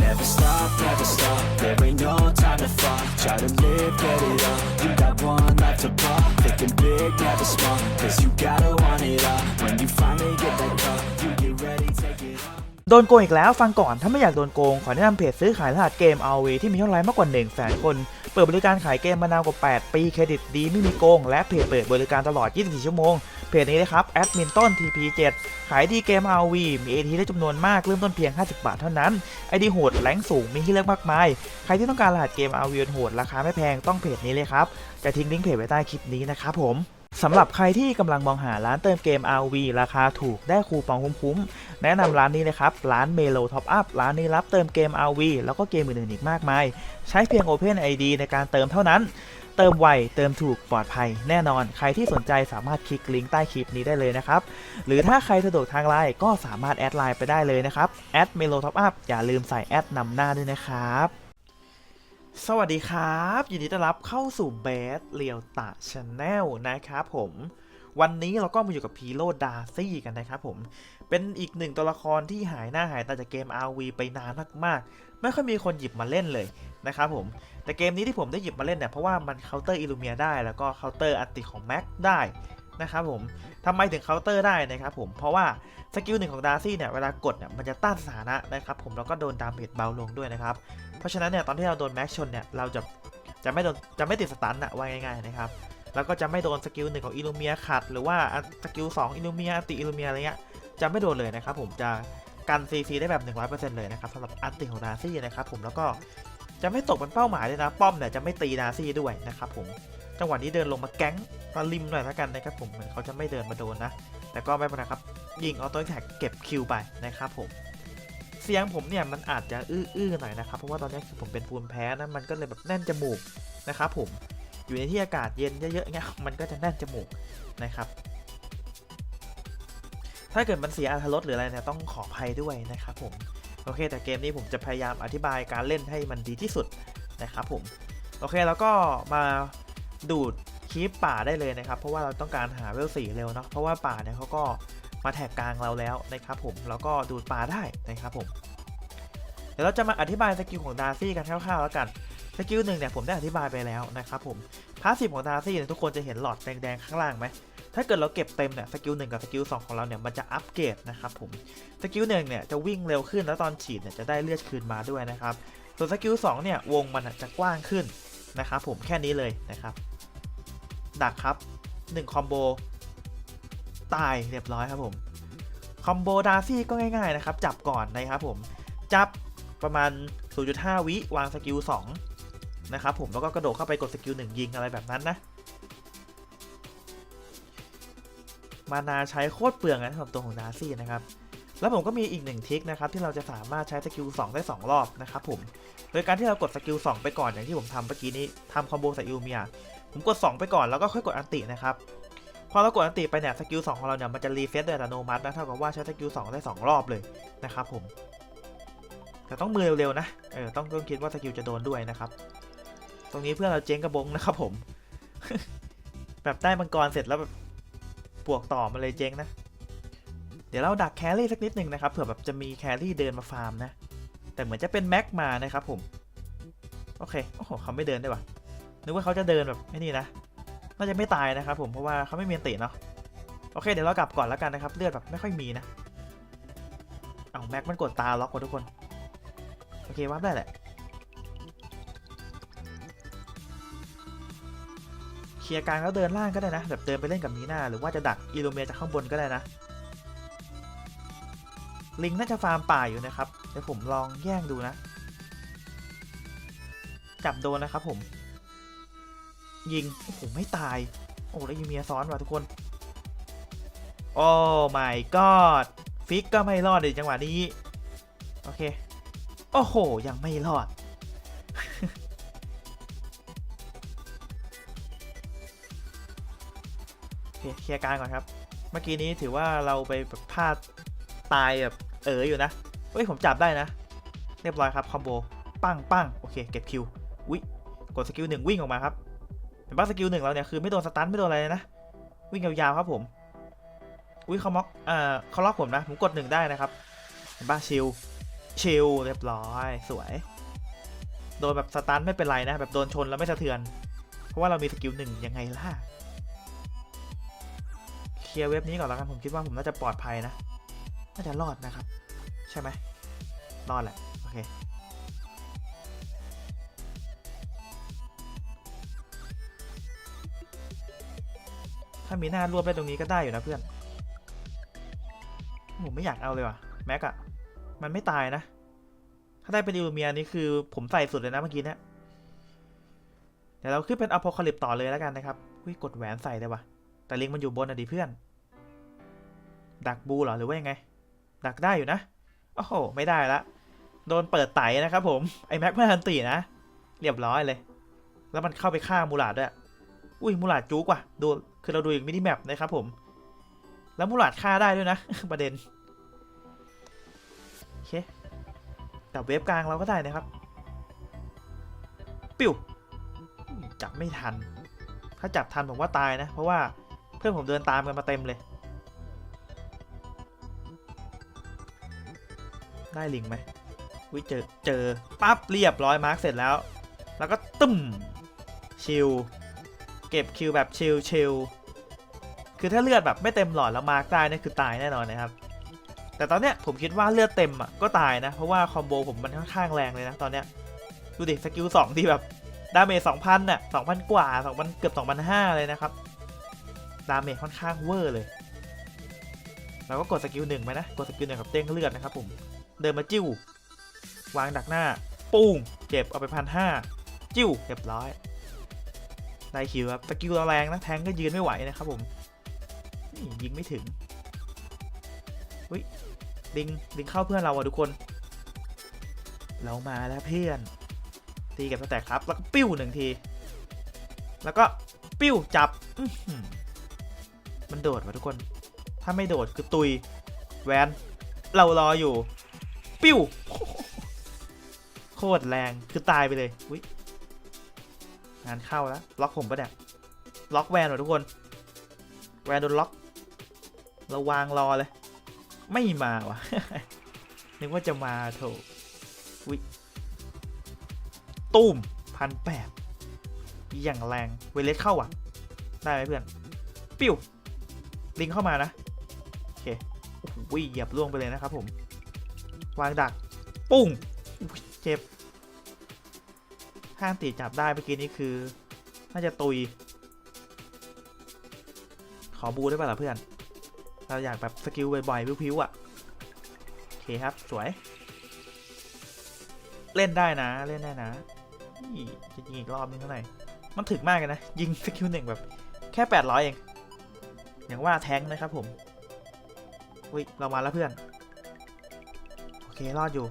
Never stop, never stop. There ain't no time to fall. Try to live, get it up. You got one life to pop. Thinking big, never small. Cause you gotta want it all. When you finally get that call, you get ready, take it on. โดนโกงอีกแล้วฟังก่อนถ้าไม่อยากโดนโกง ขอแนะนำเพจซื้อขายรหัสเกม RV ที่มียอดไลค์มากกว่า1แสนคน เปิดบริการขายเกมมานานกว่า 8 ปีเครดิตดีไม่มีโกง และเพจเปิดบริการตลอด 24 ชั่วโมง เพจนี้เลยครับแอดมินต้น TP7 ขายดีเกม RV มี AT ได้จำนวนมากเริ่มต้นเพียง 50 บาทเท่านั้น ID โหดแรงสูงมีให้เลือกมากมาย ใครที่ต้องการรหัสเกม RV โหดราคาไม่แพงต้องเพจนี้เลยครับจะทิ้งลิงก์เพจไว้ใต้คลิปนี้นะครับผมสำหรับใครที่กำลังมองหาร้านเติมเกม RV ราคาถูกได้คูปองคุ้มๆ แนะนำร้านนี้เลยครับ ร้าน Melo Top Up ร้านนี้รับเติมเกม RV แล้วก็เกมอื่นๆอีกมากมาย ใช้เพียง Open ID ในการเติมเท่านั้น เติมไวเติมถูกปลอดภัยแน่นอน ใครที่สนใจสามารถคลิกลิงก์ใต้คลิปนี้ได้เลยนะครับ หรือถ้าใครสะดวกทางไลน์ก็สามารถแอดไลน์ไปได้เลยนะครับแอด Melo Top Up อย่าลืมใส่แอดนำหน้าด้วยนะครับสวัสดีครับ ยินดีต้อนรับเข้าสู่เบสเรียวตะชาแนลนะครับผม วันนี้เราก็มาอยู่กับพีโรดาซี่กันนะครับผม เป็นอีกหนึ่งตัวละครที่หายหน้าหายตาจากเกม RV ไปนานมากๆ ไม่ค่อยมีคนหยิบมาเล่นเลย นะครับผม แต่เกมนี้ที่ผมได้หยิบมาเล่นเนี่ยเพราะว่ามันเคาน์เตอร์อิลูเมียได้แล้วก็เคาน์เตอร์อันติของแม็กได้นะครับผมทำไมถึงเคาน์เตอร์ได้นะครับผม เพราะว่าสกิลหนึ่งของดาร์ซี่เนี่ยเวลากดเนี่ยมันจะต้านสถานะนะครับผมแล้วก็โดนดาเมจเบาลงด้วยนะครับ เพราะฉะนั้นเนี่ยตอนที่เราโดนแม็กชนเนี่ยเราจะจะไม่โดนจะไม่ติดสตันอะว่าง่ายๆนะครับ แล้วก็จะไม่โดนสกิลหนึ่งของอิลูเมียขัด หรือว่าสกิลสองอิลูเมียอันติอิลูเมียอะไรเงี้ยจะไม่โดนเลยนะครับผมจะกันซีซีได้แบบ 100%เลยนะครับสำหรับอันติของดาร์ซี่นะครับผมแล้วก็ จะไม่ตกเป็นเป้าหมายเลยนะ ป้อมเนี่ยจะไม่ตีดาซี่ด้วยนะครับผม จังหวะนี้เดินลงมาแก๊งมาริมหน่อยแล้วกันนะครับผมเหมือนเขาจะไม่เดินมาโดนนะ แต่ก็ไม่เป็นไรครับ ยิงออโต้แท็กเก็บคิวไปนะครับผม เสียงผมเนี่ยมันอาจจะอื้อๆหน่อยนะครับ เพราะว่าตอนนี้คือผมเป็นภูมิแพ้นะ มันก็เลยแบบแน่นจมูกนะครับผม อยู่ในที่อากาศเย็นเยอะๆเงี้ย มันก็จะแน่นจมูกนะครับ ถ้าเกิดมันเสียอรรถรสหรืออะไรเนี่ยต้องขออภัยด้วยนะครับผม โอเค แต่เกมนี้ผมจะพยายามอธิบายการเล่นให้มันดีที่สุดนะครับผม โอเคแล้วก็มาดูดคีปป่าได้เลยนะครับ เพราะว่าเราต้องการหาเวลสี่เร็วเนาะเพราะว่าป่าเนี่ยเขาก็มาแท็กกลางเราแล้วนะครับผมแล้วก็ดูดป่าได้นะครับผม เดี๋ยวเราจะมาอธิบายสกิลของดาร์ซี่กันคร่าวๆแล้วกันสกิลหนึ่งเนี่ยผมได้อธิบายไปแล้วนะครับผมพาสซีฟของดาร์ซี่เนี่ยทุกคนจะเห็นหลอดแดงๆข้างล่างไหม ถ้าเกิดเราเก็บเต็มเนี่ยสกิลหนึ่งกับสกิลสองของเราเนี่ยมันจะอัปเกรดนะครับผมสกิลหนึ่งเนี่ยจะวิ่งเร็วขึ้นแล้วตอนฉีดเนี่ยจะได้เลือดคืนมาด้วยนะครับส่วนสกิลสองเนี่ยวงมันจะกว้างขึ้นนะครับผมแค่นี้เลยนะครับดักครับ1คอมโบตายเรียบร้อยครับผมคอมโบดาซี่ก็ง่ายๆนะครับจับก่อนนะครับผมจับประมาณ 0.5 วิวางสกิล2นะครับผมแล้วก็กระโดดเข้าไปกดสกิล1ยิงอะไรแบบนั้นนะ มานาใช้โคตรเปลืองนะสำหรับตัวของดาซี่นะครับแล้วผมก็มีอีกหนึ่งทิคนะครับที่เราจะสามารถใช้สกิล2ได้ 2 รอบนะครับผมโดยการที่เรากดสกิล2ไปก่อนอย่างที่ผมทำเมื่อกี้นี้ทำคอมโบใส่อิลเมียผมกด 2 ไปก่อนแล้วก็ค่อยกดอันตินะครับพอเรากดอันติไปเนี่ยสกิล2ของเราเนี่ยมันจะรีเฟซโดยอัตโนมัตินะเท่ากับว่าใช้สกิล2ได้ 2 รอบเลยนะครับผมแต่ต้องมือเร็วๆนะเออต้องต้องคิดว่าสกิลจะโดนด้วยนะครับ ตรงนี้เพื่อนเราเจ๊งกระบงนะครับผม แบบได้มังกรเสร็จแล้วแบบ บวกต่อมาเลยเจ๊งนะ เดี๋ยวเราดักแครี่สักนิดหนึ่งนะครับเผื่อแบบจะมีแครี่เดินมาฟาร์มนะ แต่เหมือนจะเป็นแม็กมานะครับผม โอเค โอ้โหเขาไม่เดินได้ปะนึกว่าเขาจะเดินแบบไอ้นี่นะ น่าจะไม่ตายนะครับผมเพราะว่าเขาไม่มีอันติเนาะ โอเค เดี๋ยวเรากลับก่อนแล้วกันนะครับ เลือดแบบไม่ค่อยมีนะ เอาแม็กมันกดตาล็อกกว่าทุกคน โอเควับได้แหละ เคลียร์กลางแล้วเดินล่างก็ได้นะแบบเดินไปเล่นกับมีหน้าหรือว่าจะดักอีโลเมียจากข้างบนก็ได้นะ ลิงน่าจะฟาร์มป่าอยู่นะครับเดี๋ยวผมลองแย่งดูนะ จับโดนนะครับผม ยิงโอ้โหไม่ตาย โอ้แล้วยูเมียซ้อนว่ะทุกคน โอ้ my god ฟิกก็ไม่รอดเลยจังหวะนี้ โอเค โอ้โห ยังไม่รอด เคลียร์กางก่อนครับ เมื่อกี้นี้ถือว่าเราไปแบบพลาดตายแบบเอออยู่นะเฮ้ยผมจับได้นะ เรียบร้อยครับคอมโบปังปังโอเคเก็บคิววิกดสกิลหนึ่งวิ่งออกมาครับเห็นป่ะสกิลหนึ่งเราเนี่ยคือไม่โดนสตันไม่โดนอะไรนะ วิ่งยาวๆครับผมอุ้ยเขาม็อกเอ่อเขาล็อกผมนะ ผมกดหนึ่งได้นะครับ เห็นป่ะชิลชิลเรียบร้อยสวย โดนแบบสตันไม่เป็นไรนะ แบบโดนชนแล้วไม่สะเทือน เพราะว่าเรามีสกิลหนึ่งยังไงล่ะ ลียร์เว็บนี้ก่อนแล้วกันผมคิดว่าผมน่าจะปลอดภัยนะน่าจะรอดนะครับ ใช่ไหมรอดแหละโอเคถ้ามีหน้ารวบได้ตรงนี้ก็ได้อยู่นะเพื่อนผมไม่อยากเอาเลยว่ะแม็กอะมันไม่ตายนะ ถ้าได้เป็นอิลูเมียนี่คือผมใส่สุดเลยนะเมื่อกี้เนี่ยเดี๋ยวเราขึ้นเป็นอพอลคลิปต่อเลยแล้วกันนะครับอุ้ยกดแหวนใส่เลยว่ะ แต่ลิงมันอยู่บนอะดิเพื่อน ดักบูเหรอหรือว่ายังไง ดักได้อยู่นะ โอ้โห ไม่ได้ละ โดนเปิดไตนะครับผม ไอแม็กไม่ทันตีนะ เรียบร้อยเลย แล้วมันเข้าไปฆ่ามูลาดด้วย อุ้ยมูลาดจุกว่ะ ดู คือเราดูอีกมินิแมปนะครับผม แล้วมูลาดฆ่าได้ด้วยนะ ประเด็น โอเคแต่เวฟกลางเราก็ได้นะครับ ปิ้วจับไม่ทัน ถ้าจับทันผมว่าตายนะ เพราะว่า พื่อนผมเดินตามกันมาเต็มเลย ได้ลิงไหมวิเจอเจอปั๊บเรียบร้อยมาร์กเสร็จแล้ว แล้วก็ตึ้มชิลเก็บคิวแบบชิลชิลคือถ้าเลือดแบบไม่เต็มหลอดแล้วมาร์กได้เนี่ยคือตายแน่นอนนะครับแต่ตอนเนี้ยผมคิดว่าเลือดเต็มอะก็ตายนะ เพราะว่าคอมโบผมมันค่อนข้างแรงเลยนะตอนเนี้ยดูดิสกิลสองที่แบบดาเมจสองพันน่ะสองพันกว่าสองพันเกือบสองพันห้าเลยนะครับ ดาเมจค่อนข้างเวอร์เลย เราก็กดสกิลหนึ่งไปนะ กดสกิลหนึ่งกับเต้งเลือดนะครับผม เดินมาจิ้ว วางดักหน้า ปุ้ง เจ็บเอาไปพันห้าจิ้วเรียบร้อย ได้คิวครับ สกิลเราแรงนะ แทงก็ยืนไม่ไหวนะครับผมนี่ยิงไม่ถึงอุ้ยลิงลิงเข้าเพื่อนเราอะทุกคน เรามาแล้วเพื่อน ตีกับสแต็กครับ แล้วก็ปิ้วหนึ่งที แล้วก็ปิ้วจับ มันโดดว่ะทุกคน ถ้าไม่โดดคือตุย แวนเรารออยู่ ปิ้ว โคตรแรง คือตายไปเลยอุ้ยงานเข้าแล้ว ล็อกผมปะเนี่ย ล็อกแวนว่ะทุกคน แวนโดนล็อก เราวางรอเลย ไม่มาวะนึกว่าจะมาโถวิตูมพันแปดอย่างแรง เวเลสเข้าอะ ได้ไหมเพื่อน ปิ้ว ลิงเข้ามานะ โอเคโอ้โหเหยียบล่วงไปเลยนะครับผม วางดัก ปุ้งเจ็บห้ามตีจับได้เมื่อกี้นี้คือ น่าจะตุย ขอบูได้ป่ะล่ะเพื่อน เราอยากแบบสกิลบ่อยๆพิ้วๆอะ โอเคครับสวย เล่นได้นะ เล่นได้นะจะยิงอีกรอบนึงเท่าไหร่มันถึกมากเลยนะ ยิงสกิลหนึ่งแบบแค่ 800 เอง อย่างว่าแท้งนะครับผมอุ้ยเรามาแล้วเพื่อน โอเค รอดอยู่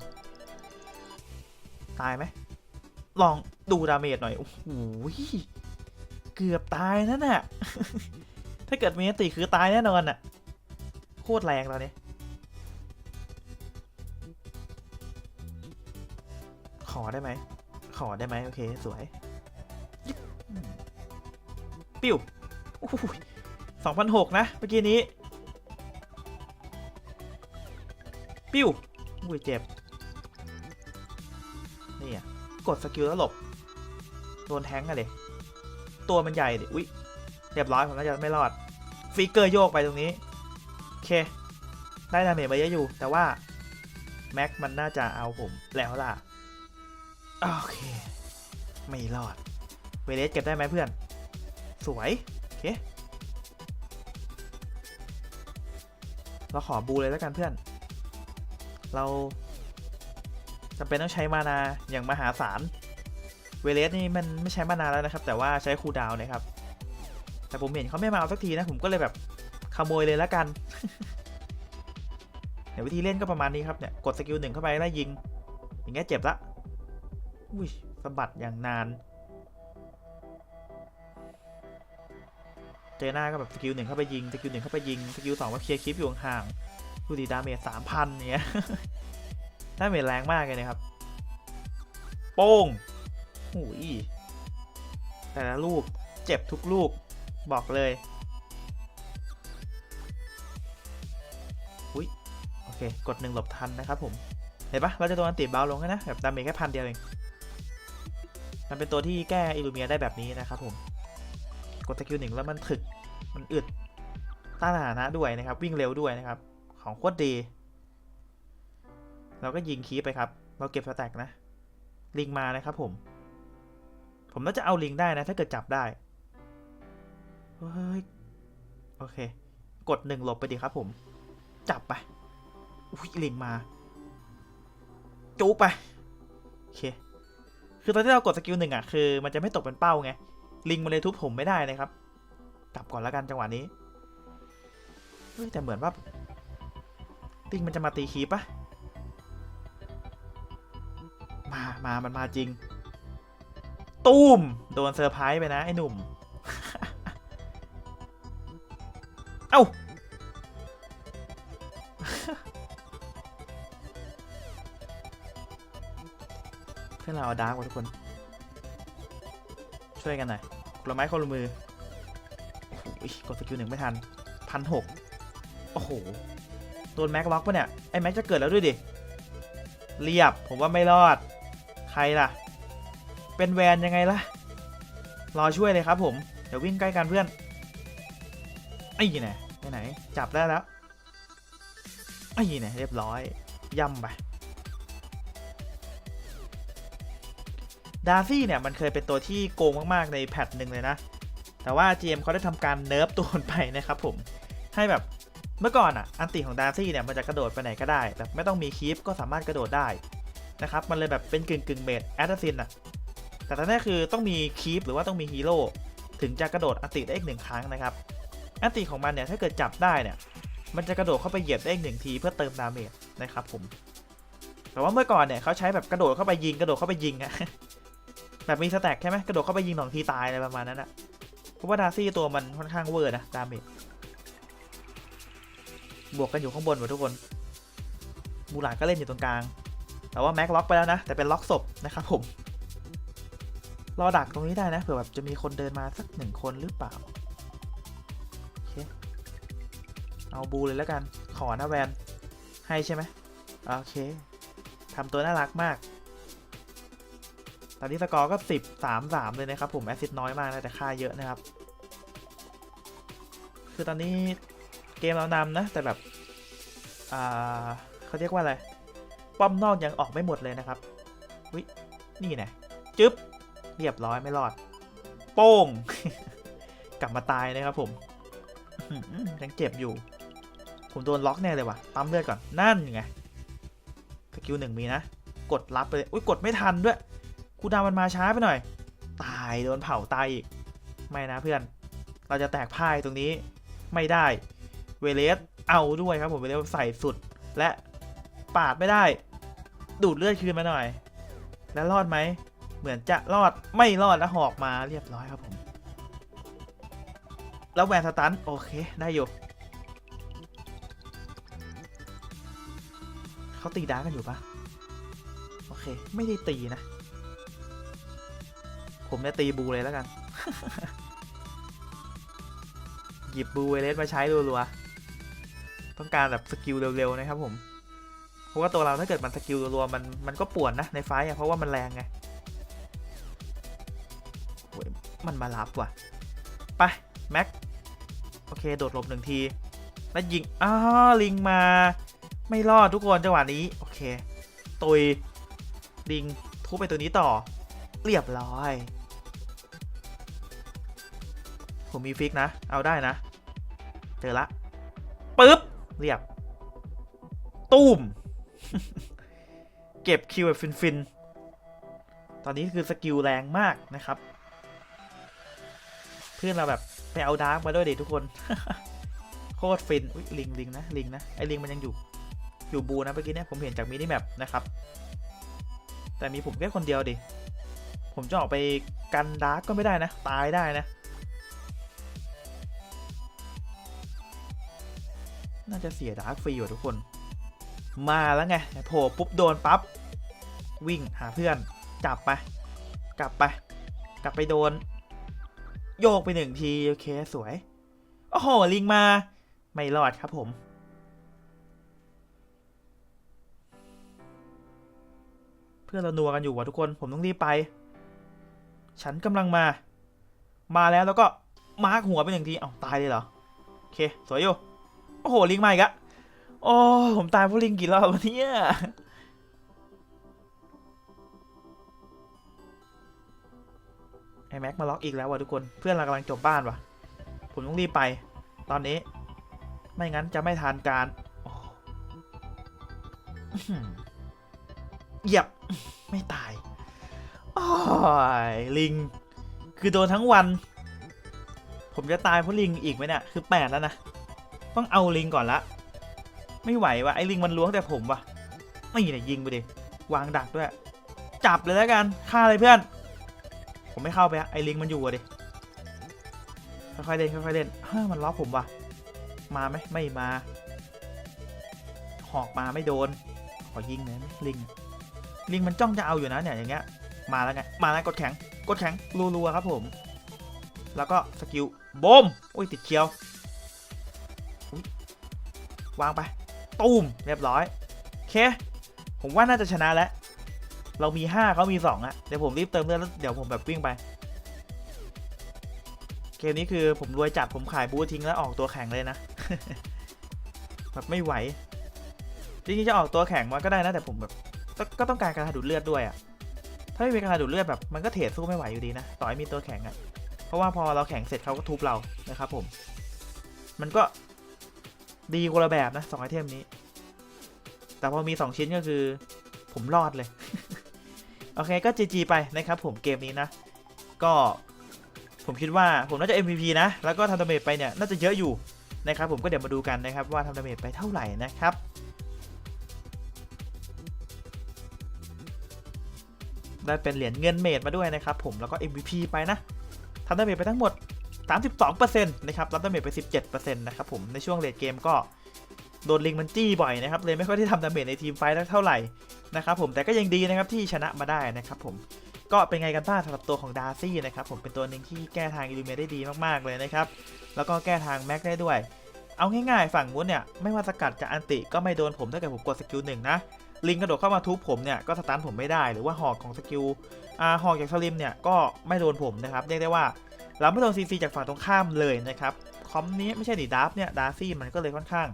ตายไหม ลองดูดาเมจหน่อย โอ้โหเกือบตายนั่นน่ะ ถ้าเกิดมีสติคือตายแน่นอนน่ะ โคตรแรงตอนนี้ขอได้ไหม ขอได้ไหม โอเค สวย ปิ้วอ้ 2006 นะ เมื่อกี้นี้ ปิ้วอุ้ยเจ็บ นี่อะ กดสกิลแล้วหลบ โดนแทงอะเลยตัวมันใหญ่ดิอุ้ยเรียบร้อยผมน่าจะไม่รอด ฟิกเกอร์โยกไปตรงนี้ โอเค ได้ดาเมจไปเยอะอยู่ แต่ว่า แม็กมันน่าจะเอาผมแล้วล่ะ โอเค ไม่รอด เวเลสเก็บได้ไหมเพื่อน สวย โอเค เราขอบูเลยแล้วกันเพื่อน เราจำเป็นต้องใช้มานาอย่างมหาศาล เวเลสนี่มันไม่ใช้มานาแล้วนะครับ แต่ว่าใช้คูดาวน์นะครับ แต่ผมเห็นเขาไม่มาเอาสักทีนะผมก็เลยแบบขโมยเลยแล้วกันเดี๋ยววิธีเล่นก็ประมาณนี้ครับเนี่ยกดสกิลหนึ่งเข้าไปแล้วยิง อย่างเงี้ยเจ็บละ อุ้ยสะบัดอย่างนาน เจอหน้าก็แบบสกิลหนึ่งเข้าไปยิงสกิลหนึ่งเข้าไปยิงสกิลสองมาเคลียร์คลิปอยู่ห่างดูดีดาเมจสามพันเนี้ยดาเมจแรงมากเลยนะครับ โป้งหูยแต่ละลูกเจ็บทุกลูกบอกเลยอุ้ยโอเค กดหนึ่งหลบทันนะครับผม เห็นปะเราจะโดนอันติเบาลงแล้วนะแบบดาเมจแค่พันเดียวเองมันเป็นตัวที่แก้อิลูเมียได้แบบนี้นะครับผม กดสกิลหนึ่งแล้วมันถึก มันอึด ต้านทานะด้วยนะครับ วิ่งเร็วด้วยนะครับ ของโคตรดี เราก็ยิงคีปไปครับ เราเก็บสแต็กนะ ลิงมานะครับผม ผมน่าจะเอาลิงได้นะ ถ้าเกิดจับได้ เฮ้ย โอเค กดหนึ่งหลบไปดีครับผม จับไป อุ้ยลิงมา จูไป โอเค คือตอนที่เรากดสกิลหนึ่งอะ คือ มันจะไม่ตกเป็นเป้าไง ลิงมันเลยทุบผมไม่ได้นะครับ กลับก่อนแล้วกันจังหวะนี้แต่เหมือนว่าลิงมันจะมาตีคีปปะมา มา มันมาจริง ตูม โดนเซอร์ไพรส์ไปนะ ไอ้หนุ่ม เอ้า เพื่อนเราเอาดาร์กว่ะทุกคน ช่วยกันหน่อยคนละไม้คนละมือโอ้โหกดสกิลหนึ่งไม่ทันพันหกโอ้โหโดนแม็กล็อกปะเนี่ย ไอ้แม็กจะเกิดแล้วด้วยดิ เรียบผมว่าไม่รอด ใครล่ะ เป็นแวนยังไงล่ะ รอช่วยเลยครับผม เดี๋ยววิ่งใกล้กันเพื่อน ไอ้ไหนไปไหน จับได้แล้ว ไอ้ไหนเรียบร้อย ย่ำไป ดาร์ซี่เนี่ยมันเคยเป็นตัวที่โกงมากๆในแพทหนึ่งเลยนะ แต่ว่า GM เขาได้ทำการเนิร์ฟตัวมันไปนะครับผม ให้แบบเมื่อก่อนอะ อันติของดาร์ซี่เนี่ยมันจะกระโดดไปไหนก็ได้ แบบไม่ต้องมีคีฟก็สามารถกระโดดได้นะครับ มันเลยแบบเป็นกึ่งกึ่งเมดแอตซินอะ แต่ตอนนี้คือต้องมีคีฟหรือว่าต้องมีฮีโร่ถึงจะกระโดดอันติได้อีกหนึ่งครั้งนะครับอันติของมันเนี่ยถ้าเกิดจับได้เนี่ย มันจะกระโดดเข้าไปเหยียบได้อีกหนึ่งทีเพื่อเติมดาเมจนะครับผม แต่ว่าเมื่อก่อนเนี่ยเขาใช้แบบกระโดดเข้าไปยิงกระโดดเข้าไปยิงอะ แบบมีสแต็กใช่ไหมกระโดดเข้าไปยิงหนองทีตายอะไรประมาณนั้นอะเพราะว่าดาซี่ตัวมันค่อนข้างเวอร์นะดาเมจบวกกันอยู่ข้างบนหมดทุกคนบูหลานก็เล่นอยู่ตรงกลาง แต่ว่าแม็กล็อกไปแล้วนะ แต่เป็นล็อกศพนะครับผม รอดักตรงนี้ได้นะ เผื่อแบบจะมีคนเดินมาสักหนึ่งคนหรือเปล่า โอเค เอาบูเลยแล้วกัน ขอนะแวน ให้ใช่ไหม โอเค ทำตัวน่ารักมาก อนนี้สกอร์ก็ 10 3 3 เลยนะครับผมแอสซิดน้อยมากนะแต่ค่าเยอะนะครับ คือตอนนี้เกมเรานำนะ แต่แบบอ่าเขาเรียกว่าอะไร ป้อมนอกยังออกไม่หมดเลยนะครับวินี่ไงจึ๊บ เรียบร้อยไม่รอด โป้ง กลับมาตายนะครับผมยังเจ็บอยู่ ผมโดนล็อกแน่เลยว่ะปั๊มเลือดก่อนนั่นไงสกิลหนึ่งมีนะ กดรับไปเลยอุ้ยกดไม่ทันด้วย คูดามันมาช้าไปหน่อย ตายโดนเผาตายอีก ไม่นะเพื่อน เราจะแตกพ่ายตรงนี้ไม่ได้ เวเลสเอาด้วยครับผมเวเลสใส่สุดและปาดไม่ได้ ดูดเลือดคืนมาหน่อย แล้วรอดไหม เหมือนจะรอดไม่รอดแล้วหอกมาเรียบร้อยครับผม แล้วแวนสตันโอเคได้อยู่เขาตีดาร์กันอยู่ปะโอเค ไม่ได้ตีนะ ผมเนี่ยตีบูเลยแล้วกัน หยิบบูเวเลสมาใช้รัวๆต้องการแบบสกิลเร็วๆนะครับผม เพราะว่าตัวเราถ้าเกิดมันสกิลรัวๆมันมันก็ป่วนนะในไฟอะเพราะว่ามันแรงไงมันมารับว่ะ ไป แม็ก โอเค โดดหลบหนึ่งที แล้วยิง อ้าลิงมา ไม่รอดทุกคนจังหวะนี้ โอเค ตุย ลิง ทุบไปตัวนี้ต่อ เรียบร้อย ผมมีฟิกนะ เอาได้นะ เจอละปึ๊บ เรียบ ตูม เก็บคิวแบบฟินๆ ตอนนี้คือสกิลแรงมากนะครับ เพื่อนเราแบบไปเอาดาร์กมาด้วยเด็ทุกคน โคตรฟิน อุ้ยลิงลิงนะลิงนะ ไอ้ลิงมันยังอยู่ อยู่บูนะเมื่อกี้เนี่ยผมเห็นจากมินิแมปนะครับ แต่มีผมแค่คนเดียวดิ ผมจะออกไปกันดาร์กก็ไม่ได้นะ ตายได้นะ จะเสียดาร์กฟรีว่ทุกคน มาแล้วไงโผล่ปุ๊บโดนปั๊บวิ่งหาเพื่อนจับไป กลับไป กลับไปโดน โยกไปหนึ่งทีโอเคสวย โอ้โห ลิงมา ไม่รอดครับผม เพื่อนเรานัวกันอยู่ว่ะทุกคนผมต้องรีบไป ฉันกำลังมา มาแล้วแล้วก็มาร์กหัวไปหนึ่งที เอ้าตายเลยเหรอ โอเค สวยอยู่ โอ้โห ลิงมาอีกอะโอ้ผมตายเพราะลิงกี่รอบวะเนี่ยไอแม็กมาล็อกอีกแล้วว่ะทุกคน เพื่อนเรากำลังจบบ้านว่ะ ผมต้องรีบไป ตอนนี้ ไม่งั้นจะไม่ทานการอ้อื้อหือเหยียบไม่ตายโอ้ยลิง คือโดนทั้งวัน ผมจะตายเพราะลิงอีกไหมเนี่ย คือแปดแล้วนะ ต้องเอาลิงก่อนละ ไม่ไหววะไอ้ลิงมันล้วงแต่ผมวะไม่เนี่ยยิงไปดิวางดักด้วย จับเลยแล้วกันฆ่าเลยเพื่อน ผมไม่เข้าไปอะไอ้ลิงมันอยู่อะดิค่อยๆเล่นค่อยๆเล่นฮ้มันล็อกผมวะมาไหมไม่มา หอกมาไม่โดน ขอยิงหน่อยลิงลิงมันจ้องจะเอาอยู่นะเนี่ยอย่างเงี้ยมาแล้วไงมาแล้วกดแข็งกดแข็งรัวๆครับผม แล้วก็สกิลบอมอุ้ยติดเคียว วางไป ตูมเรียบร้อยโอเค ผมว่าน่าจะชนะแล้ว เรามี 5เขามี2อะเดี๋ยวผมรีบเติมเลือดแล้วเดี๋ยวผมแบบวิ่งไปเกมนี้คือผมรวยจัดผมขายบูททิ้งแล้วออกตัวแข็งเลยนะแบบไม่ไหวจริงๆจะออกตัวแข็งมาก็ได้นะแต่ผมแบบก็ก็ต้องการการดูดเลือดด้วยอะถ้าไม่มีการดูดเลือดแบบมันก็เทรดสู้ไม่ไหวอยู่ดีนะต่อให้มีตัวแข็งอะเพราะว่าพอเราแข็งเสร็จเขาก็ทุบเรานะครับผม มันก็ ดีคนละแบบนะสองไอเทมนี้ แต่พอมี2ชิ้นก็คือ ผมรอดเลย โอเคก็ GG ไปนะครับผมเกมนี้นะ ก็ผมคิดว่าผมน่าจะ MVP นะ แล้วก็ทำดาเมจไปเนี่ยน่าจะเยอะอยู่นะครับผมก็เดี๋ยวมาดูกันนะครับว่าทำดาเมจไปเท่าไหร่นะครับได้เป็นเหรียญเงินเมดมาด้วยนะครับผมแล้วก็ MVP ไปนะทำดาเมจไปทั้งหมด 32%นะครับรับดาเมจไป 17%นะครับผมในช่วงเลดเกมก็โดนลิงมันจี้บ่อยนะครับเลยไม่ค่อยได้ทำดาเมจในทีมไฟท์เท่าไหร่นะครับผมแต่ก็ยังดีนะครับที่ชนะมาได้นะครับผมก็เป็นไงกันบ้างสำหรับตัวของดาร์ซี่นะครับผมเป็นตัวหนึ่งที่แก้ทางอิลูเมได้ดีมากๆเลยนะครับแล้วก็แก้ทางแม็กได้ด้วย เอาง่ายๆ ฝั่งนู้นเนี่ยไม่ว่าสกัดจะอันติก็ไม่โดนผมถ้าเกิดผมกดสกิลหนึ่งนะลิงกระโดดเข้ามาทุบผมเนี่ยก็สตันผมไม่ได้หรือว่าหอกของสกิลอ่าหอกจากสลิมเนี่ยก็ไม่โดนผมนะครับเรียกได้ว่า เราไม่โดนซีซีจากฝั่งตรงข้ามเลยนะครับคอมนี้ไม่ใช่ดิดาร์ฟเนี่ยดาร์ซี่มันก็เลยค่อนข้าง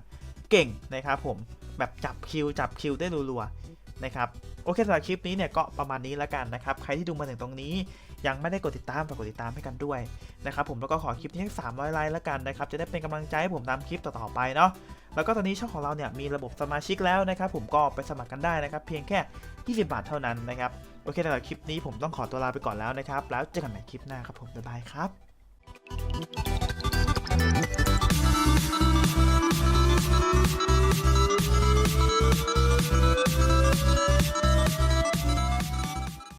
เก่งนะครับผมแบบจับคิวจับคิวได้รัวๆนะครับโอเคสำหรับคลิปนี้เนี่ยก็ประมาณนี้แล้วกันนะครับใครที่ดูมาถึงตรงนี้ ยังไม่ได้กดติดตามฝากกดติดตามให้กันด้วยนะครับผมแล้วก็ขอคลิปนี้ให้300ไลค์แล้วกันนะครับจะได้เป็นกำลังใจให้ผมทำคลิปต่อๆไปเนาะ แล้วก็ตอนนี้ช่องของเราเนี่ยมีระบบสมาชิกแล้วนะครับผมก็ไปสมัครกันได้นะครับเพียงแค่ 20 บาทเท่านั้นนะครับโอเคสำหรับคลิปนี้ผมต้องขอตัวลาไปก่อนแล้วนะครับแล้วเจอกันใหม่คลิปหน้าครับผมบ๊ายบายครับ